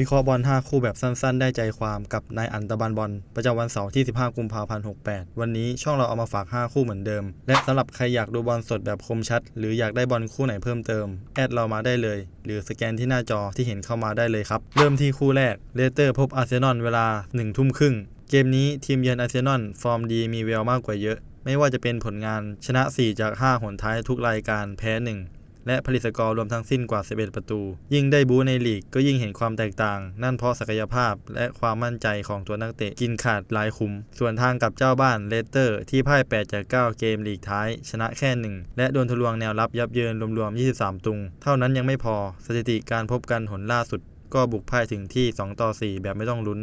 วิเคราะห์บอล 5 คู่แบบสั้นๆ ได้ใจความกับนายอันตบันบอล ประจำวันเสาร์ที่ 15 กุมภาพันธ์ 68 วันนี้ช่องเราเอามาฝาก 5 คู่เหมือนเดิม และสำหรับใครอยากดูบอลสดแบบคมชัด หรืออยากได้บอลคู่ไหนเพิ่มเติม แอดเรามาได้เลย หรือสแกนที่หน้าจอที่เห็นเข้ามาได้เลยครับ เริ่มที่คู่แรกเลสเตอร์พบอาร์เซนอลเวลา1ทุ่มครึ่งเกมนี้ทีมเยือนอาร์เซนอลฟอร์มดีมีแววมากกว่าเยอะ ไม่ว่าจะเป็นผลงานชนะ 4 จาก 5 หนท้ายทุกรายการแพ้ 1 และผลิตสกอร์รวมทั้งสิ้นกว่า 11 ประตู ยิ่งได้บู๊ในลีกก็ยิ่งเห็นความแตกต่าง นั่นเพราะศักยภาพและความมั่นใจของตัวนักเตะ กินขาดหลายคุม ส่วนทางกับเจ้าบ้านเลสเตอร์ ที่พ่าย 8 จาก 9 เกมลีกท้าย ชนะแค่ 1 และโดนทะลวงแนวรับยับเยินรวมๆ 23 ตุง เท่านั้นยังไม่พอสถิติการพบกันหนล่าสุด ก็บุกพ่ายถึงที่ 2 ต่อ 4 แบบไม่ต้องลุ้น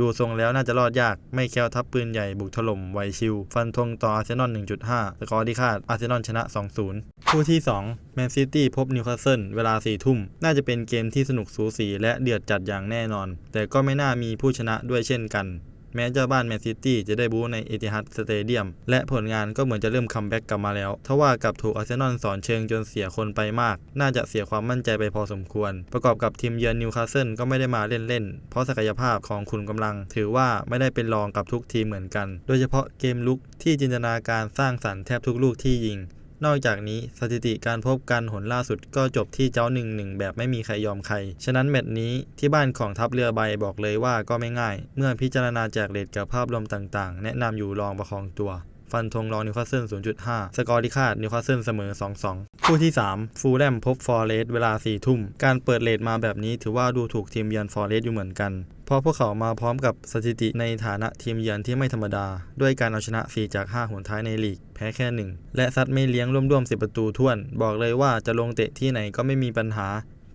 ดูทรงแล้วน่าจะรอดยาก ไม่แคล้วทับปืนใหญ่บุกถล่มไวชิว ฟันธงต่ออาร์เซนอล 1.5 สกอร์ที่คาดอาร์เซนอลชนะ 2-0 คู่ที่ 2 แมนซิตี้พบนิวคาสเซิลเวลา 4 ทุ่ม น่าจะเป็นเกมที่สนุกสูสีและเดือดจัดอย่างแน่นอน แต่ก็ไม่น่ามีผู้ชนะด้วยเช่นกัน แม้เจ้าบ้านแมนซิตี้จะได้บู๊ในเอติฮัดสเตเดียมและผลงานก็เหมือนจะเริ่มคัมแบ็กกลับมาแล้วทว่ากับถูกอาร์เซนอลสอนเชิงจนเสียคนไปมาก น่าจะเสียความมั่นใจไปพอสมควร ประกอบกับทีมเยือนนิวคาสเซิลก็ไม่ได้มาเล่นๆ เพราะศักยภาพของขุนกำลัง ถือว่าไม่ได้เป็นรองกับทุกทีมเหมือนกัน โดยเฉพาะเกมลุกที่จินตนาการสร้างสรรค์แทบทุกลูกที่ยิง นอกจากนี้สถิติการพบกันหนล่าสุดก็จบที่เจ้าหนึ่งหนึ่งแบบไม่มีใครยอมใคร ฉะนั้นแมตช์นี้ที่บ้านของทัพเรือใบบอกเลยว่าก็ไม่ง่าย เมื่อพิจารณาจากเลดกับภาพรวมต่างๆ แนะนำอยู่ลองประคองตัว ฟันธงรองนิวคาสเซิล 0.5 สกอร์ที่คาดนิวคาสเซิลเสมอ 2-2 คู่ที่ 3 ฟูลแลมพบฟอร์เรสเวลา 4 ทุ่ม การเปิดเลทมาแบบนี้ถือว่าดูถูกทีมเยือนฟอร์เรสอยู่เหมือนกัน เพราะพวกเขามาพร้อมกับสถิติในฐานะทีมเยือนที่ไม่ธรรมดา ด้วยการเอาชนะ 4 จาก 5หนท้ายในลีก แพ้แค่ 1 และซัดไม่เลี้ยงร่วมๆ 10 ประตูท่วน บอกเลยว่าจะลงเตะที่ไหนก็ไม่มีปัญหา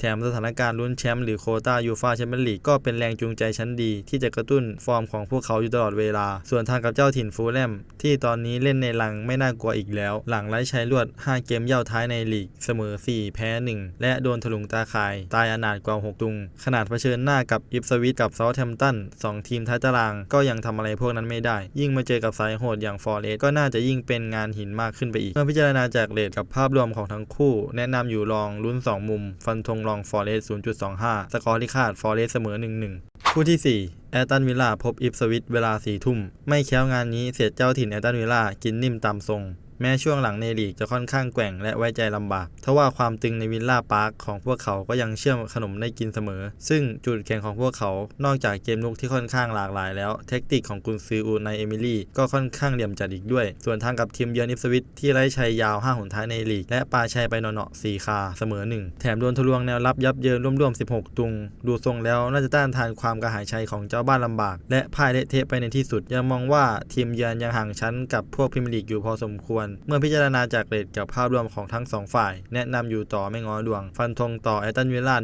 ถมสถานการณ์ลุ้นแชมป์หรือโคตายูฟาแชมเปี้ยนลีกก็เป็นแรงจูงใจชั้นดี ที่จะกระตุ้นฟอร์มของพวกเขาอยู่ตลอดเวลา ส่วนทางกับเจ้าถิ่นฟูลแลมที่ตอนนี้เล่นในลังไม่น่ากลัวอีกแล้ว หลังไร้ชัยรวด 5 เกมเย่าท้ายในลีก เสมอ 4 แพ้ 1 และโดนถลุงตาข่าย ตายอนาถกว่า 6 ตุง ขนาดเผชิญหน้ากับอิฟสวิตกับเซาท์แฮมป์ตันสองทีมท้ายตาราง ก็ยังทำอะไรพวกนั้นไม่ได้ ยิ่งมาเจอกับสายโหดอย่างฟอร์เรสก็น่าจะยิ่งเป็นงานหินมากขึ้นไปอีกเมื่อพิจารณาจากเรทกับภาพรวมของทั้งคู่ แนะนำอยู่รองลุ้น 2 มุม ฟันธงรองฟอร์เรส0.25 สกอร์ที่คาดฟอร์เรสเสมอ 1-1 คู่ที่ 4 แอตันวิลล่าพบอิฟสวิตเวลา4ทุ่ม ไม่แค้วงานนี้เสียเจ้าถิ่นแอตตันวิลล่ากินนิ่มตามทรง แม้ช่วงหลังในลีกจะค่อนข้างแกว่งและไว้ใจลำบากทว่าความตึงในวิลล่าพาร์คของพวกเขาก็ยังเชื่อมขนมได้กินเสมอ ซึ่งจุดแข็งของพวกเขา นอกจากเกมลุกที่ค่อนข้างหลากหลายแล้ว เทคนิคของกุนซืออูในเอมิลี่ก็ค่อนข้างเหลี่ยมจัดอีกด้วย ส่วนทางกับทีมเยือนอิฟสวิตที่ไร้ชัยยาว5หนท้ายในลีก และปาชัยไปเนาะๆ4คาเสมอ 1 แถมโดนทะลวงแนวรับยับเยินร่วมๆ 16 ตุง ดูทรงแล้วน่าจะต้านทานความกระหายชัยของเจ้าบ้านลำบาก และพ่ายเละเทะไปในที่สุด ยังมองว่าทีมเยือนยังห่างชั้นกับพวกพรีเมียร์ลีกอยู่พอสมควรเมื่อพิจารณาจากเรทกับภาพรวมของทั้งสองฝ่าย แนะนำอยู่ต่อไม่ง้อดวง ฟันธงต่อแอตตันวิลล่า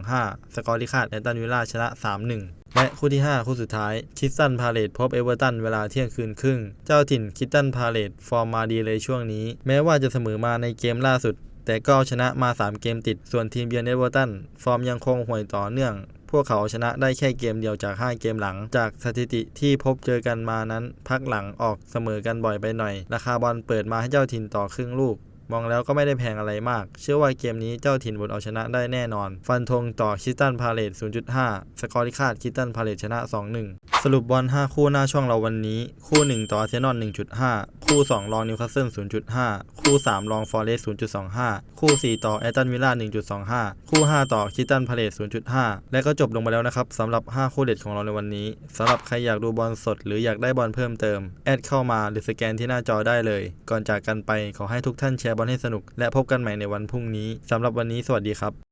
1.25 สกอร์ที่คาดแอตตันวิลล่าชนะ 3-1และคู่ที่ 5 คู่สุดท้ายคิสตันพาเลตพบเอเวอร์ตันเวลาเที่ยงคืนครึ่ง เจ้าถิ่นคิสตันพาเลตฟอร์มมาดีเลยช่วงนี้ แม้ว่าจะเสมอมาในเกมล่าสุด แต่ก็เอาชนะมา 3 เกมติด ส่วนทีมเยือนเอเวอร์ตันฟอร์มยังคงห่วยต่อเนื่อง วกเขาชนะได้แค่เกมเดียวจาก 5 เกมหลัง จากสถิติที่พบเจอกันมานั้น พักหลังออกเสมอกันบ่อยไปหน่อย ราคาบอลเปิดมาให้เจ้าถิ่นต่อครึ่งลูก มองแล้วก็ไม่ได้แพงอะไรมาก เชื่อว่าเกมนี้เจ้าถิ่นบนเอาชนะได้แน่นอน ฟันธงต่อคิสตันพาเลต0.5 สกอร์ที่คาดคิสตันพาเลตชนะ 2-1 สรุปบอล 5 คู่หน้าช่องเราวันนี้ คู่ 1 ต่ออาร์เซนอล1.5 คู่ 2 รองนิวคาสเซิล0.5 คู่ 3 รองฟอร์เรส0.25 คู่ 4 ต่อแอตตันวิลล่า1.25 คู่ 5 ต่อคิสตันพาเลต0.5 และก็จบลงไปแล้วนะครับสำหรับ 5 คู่เด็ดของเราในวันนี้สำหรับใครอยากดูบอลสด หรืออยากได้บอลเพิ่มเติมแอดเข้ามาหรือสแกนที่หน้าจอได้เลย ก่อนจากกันไปขอให้ทุกท่านแชร์บอลให้สนุก และพบกันใหม่ในวันพรุ่งนี้สำหรับวันนี้สวัสดีครับ